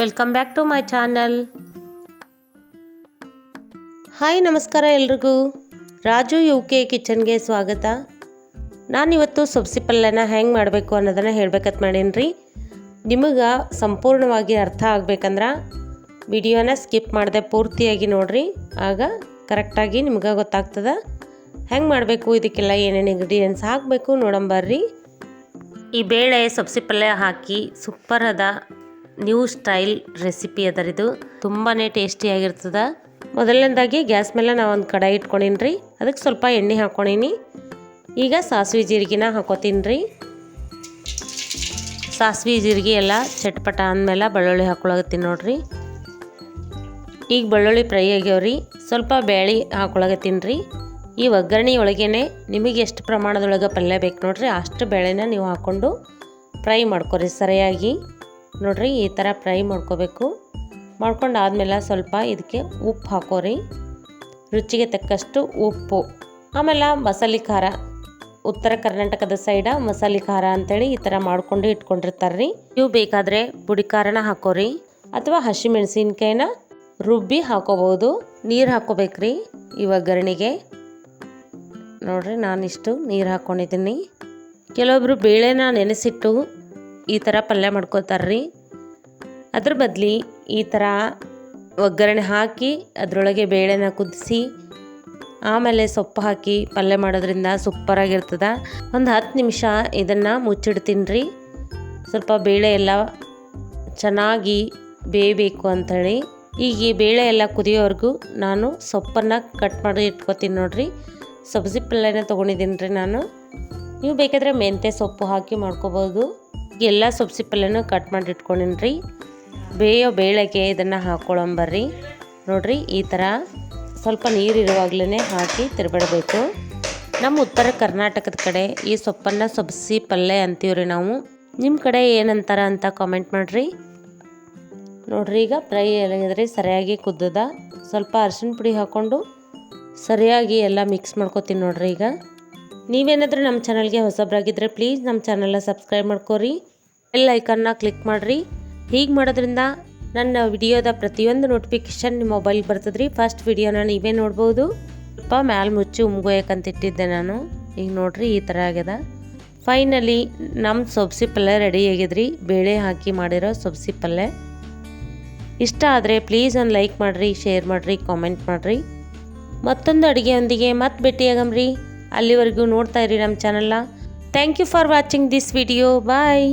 Welcome back to my channel hi ನಮಸ್ಕಾರ ಎಲ್ರಿಗೂ. Raju U K ಕಿಚನ್ಗೆ ಸ್ವಾಗತ. ನಾನಿವತ್ತು ಸೊಬ್ಸಿ ಪಲ್ಯನ ಹೆಂಗೆ ಮಾಡಬೇಕು ಅನ್ನೋದನ್ನು ಹೇಳ್ಬೇಕಂತ ಮಾಡೀನಿ ರೀ ನಿಮಗೆ ಸಂಪೂರ್ಣವಾಗಿ ಅರ್ಥ ಆಗ್ಬೇಕಂದ್ರೆ ವಿಡಿಯೋನ ಸ್ಕಿಪ್ ಮಾಡಿದೆ ಪೂರ್ತಿಯಾಗಿ ನೋಡ್ರಿ. ಆಗ ಕರೆಕ್ಟಾಗಿ ನಿಮ್ಗೆ ಗೊತ್ತಾಗ್ತದೆ. ಹೆಂಗೆ ಮಾಡಬೇಕು, ಇದಕ್ಕೆಲ್ಲ ಏನೇನು ಇಂಗ್ರೀಡಿಯೆಂಟ್ಸ್ ಹಾಕಬೇಕು ನೋಡಂಬರ್ರಿ ಈ ಬೇಳೆ ಸೊಬ್ಸಿ ಪಲ್ಯ ಹಾಕಿ ಸೂಪರ್ ಅದ. ನ್ಯೂ ಸ್ಟೈಲ್ ರೆಸಿಪಿ ಅದರಿದು ತುಂಬಾ ಟೇಸ್ಟಿಯಾಗಿರ್ತದೆ ಮೊದಲನೇದಾಗಿ ಗ್ಯಾಸ್ ಮೇಲೆ ನಾವು ಒಂದು ಕಡಾಯಿ ಇಟ್ಕೊಂಡೀನಿ ರೀ ಅದಕ್ಕೆ ಸ್ವಲ್ಪ ಎಣ್ಣೆ ಹಾಕೊಂಡೀನಿ. ಈಗ ಸಾಸಿವೆ ಜೀರಿಗೆನ ಹಾಕೋತೀನಿ ರೀ ಸಾಸಿವೆ ಜೀರಿಗೆ ಎಲ್ಲ ಚಟ್ಪಟ ಅಂದಮೇಲೆ ಬೆಳ್ಳುಳ್ಳಿ ಹಾಕೊಳಗತ್ತೀನಿ ನೋಡ್ರಿ. ಈಗ ಬೆಳ್ಳುಳ್ಳಿ ಫ್ರೈ ಆಗ್ಯಾವ್ರಿ. ಸ್ವಲ್ಪ ಬೇಳೆ ಹಾಕೊಳಗತ್ತೀನಿ ರೀ ಈ ಒಗ್ಗರಣೆ ಒಳಗೇನೆ ನಿಮಗೆ ಎಷ್ಟು ಪ್ರಮಾಣದೊಳಗೆ ಪಲ್ಯ ಬೇಕು ನೋಡ್ರಿ, ಅಷ್ಟು ಬೇಳೆನ ನೀವು ಹಾಕ್ಕೊಂಡು ಫ್ರೈ ಮಾಡ್ಕೊರಿ ಸರಿಯಾಗಿ. ನೋಡ್ರಿ, ಈ ಥರ ಫ್ರೈ ಮಾಡ್ಕೋಬೇಕು. ಮಾಡ್ಕೊಂಡು ಆದಮೇಲೆ ಸ್ವಲ್ಪ ಇದಕ್ಕೆ ಉಪ್ಪು ಹಾಕೋರಿ. ರುಚಿಗೆ ತಕ್ಕಷ್ಟು ಉಪ್ಪು. ಆಮೇಲೆ ಮಸಾಲೆ ಖಾರ. ಉತ್ತರ ಕರ್ನಾಟಕದ ಸೈಡ ಮಸಾಲೆ ಖಾರ ಅಂತೇಳಿ ಈ ಥರ ಮಾಡ್ಕೊಂಡು ಇಟ್ಕೊಂಡಿರ್ತಾರೆ ರೀ ನೀವು ಬೇಕಾದರೆ ಪುಡಿ ಖಾರನ ಹಾಕೋರಿ. ಅಥವಾ ಹಸಿಮೆಣಸಿನ್ಕಾಯಿನ ರುಬ್ಬಿ ಹಾಕೋಬೋದು ನೀರು ಹಾಕೋಬೇಕ್ರಿ. ಈ ಒಗ್ಗರಣೆಗೆ ನೋಡ್ರಿ, ನಾನಿಷ್ಟು ನೀರು ಹಾಕ್ಕೊಂಡಿದ್ದೀನಿ ಕೆಲವೊಬ್ಬರು ಬೇಳೆನ ನೆನೆಸಿಟ್ಟು ಈ ಥರ ಪಲ್ಯ ಮಾಡ್ಕೋತಾರ್ರಿ. ಅದ್ರ ಬದಲಿ ಈ ಥರ ಒಗ್ಗರಣೆ ಹಾಕಿ ಅದರೊಳಗೆ ಬೇಳೆನ ಕುದಿಸಿ, ಆಮೇಲೆ ಸೊಪ್ಪು ಹಾಕಿ ಪಲ್ಯ ಮಾಡೋದ್ರಿಂದ ಸೂಪರಾಗಿರ್ತದೆ. ಒಂದು ಹತ್ತು ನಿಮಿಷ ಇದನ್ನು ಮುಚ್ಚಿಡ್ತೀನಿ ರೀ ಸ್ವಲ್ಪ ಬೇಳೆ ಎಲ್ಲ ಚೆನ್ನಾಗಿ ಬೇಯಬೇಕು ಅಂಥೇಳಿ ಈಗ ಈ ಬೇಳೆ ಎಲ್ಲ ಕುದಿಯೋವರೆಗೂ ನಾನು ಸೊಪ್ಪನ್ನು ಕಟ್ ಮಾಡಿ ಇಟ್ಕೊತೀನಿ ನೋಡಿರಿ. ಸಬ್ಜಿ ಪಲ್ಯನ ತೊಗೊಂಡಿದ್ದೀನಿ ರೀ ನಾನು. ನೀವು ಬೇಕಾದರೆ ಮೆಂತ್ಯ ಸೊಪ್ಪು ಹಾಕಿ ಮಾಡ್ಕೋಬೋದು. ಎಲ್ಲ ಸೊಪ್ಸಿ ಪಲ್ಯನೂ ಕಟ್ ಮಾಡಿ ರೀ. ಬೇಯೋ ಬೇಳೆಗೆ ಇದನ್ನು ಹಾಕ್ಕೊಳ್ಳಂಬರ್ರಿ ನೋಡಿರಿ, ಈ ಥರ ಸ್ವಲ್ಪ ನೀರಿರುವಾಗಲೇ ಹಾಕಿ ತಿರುಬಿಡಬೇಕು. ನಮ್ಮ ಉತ್ತರ ಕರ್ನಾಟಕದ ಕಡೆ ಈ ಸೊಪ್ಪನ್ನು ಸೊಬ್ಸಿ ಪಲ್ಯ ಅಂತೀವ್ರಿ ನಾವು. ನಿಮ್ಮ ಕಡೆ ಏನಂತಾರ ಅಂತ ಕಾಮೆಂಟ್ ಮಾಡಿರಿ. ನೋಡ್ರಿ, ಈಗ ಫ್ರೈ ಎಲ್ಲಿದ್ರಿ ಸರಿಯಾಗಿ ಕುದ್ದದ. ಸ್ವಲ್ಪ ಅರಿಶಿನ ಪುಡಿ ಹಾಕ್ಕೊಂಡು ಸರಿಯಾಗಿ ಎಲ್ಲ ಮಿಕ್ಸ್ ಮಾಡ್ಕೊತೀನಿ ನೋಡ್ರಿ ಈಗ. ನೀವೇನಾದರೂ ನಮ್ಮ ಚಾನಲ್ಗೆ ಹೊಸಬ್ರಾಗಿದ್ದರೆ ಪ್ಲೀಸ್ ನಮ್ಮ ಚಾನಲ್ನ ಸಬ್ಸ್ಕ್ರೈಬ್ ಮಾಡ್ಕೋರಿ. ಬೆಲ್ ಐಕನ್ನ ಕ್ಲಿಕ್ ಮಾಡಿರಿ. ಹೀಗೆ ಮಾಡೋದ್ರಿಂದ ನನ್ನ ವಿಡಿಯೋದ ಪ್ರತಿಯೊಂದು ನೋಟಿಫಿಕೇಶನ್ ನಿಮ್ಮ ಮೊಬೈಲ್ ಬರ್ತದ್ರಿ. ಫಸ್ಟ್ ವಿಡಿಯೋನ ನೀವೇ ನೋಡ್ಬೋದು. ಸ್ವಲ್ಪ ಮ್ಯಾಲೆ ಮುಚ್ಚಿ ಇಟ್ಟಿದ್ದೆ ನಾನು. ಈಗ ನೋಡ್ರಿ ಈ ಥರ ಆಗ್ಯದ. ಫೈನಲಿ ನಮ್ಮ ಸೊಬ್ಸಿ ಪಲ್ಯ ರೆಡಿ ಆಗಿದ್ರಿ. ಬೇಳೆ ಹಾಕಿ ಮಾಡಿರೋ ಸೊಬ್ಸಿ ಪಲ್ಯ. ಇಷ್ಟ ಆದರೆ ಪ್ಲೀಸ್ ಒಂದು ಲೈಕ್ ಮಾಡಿರಿ ಶೇರ್ ಮಾಡಿರಿ ಕಾಮೆಂಟ್ ಮಾಡಿರಿ. ಮತ್ತೊಂದು ಅಡುಗೆಯೊಂದಿಗೆ ಮತ್ತೆ ಭೇಟಿಯಾಗಮ್ರಿ. ಅಲ್ಲಿವರೆಗೂ ನೋಡ್ತಾ ಇರಿ ನಮ್ಮ ಚಾನಲ್ನ thank you for watching this video bye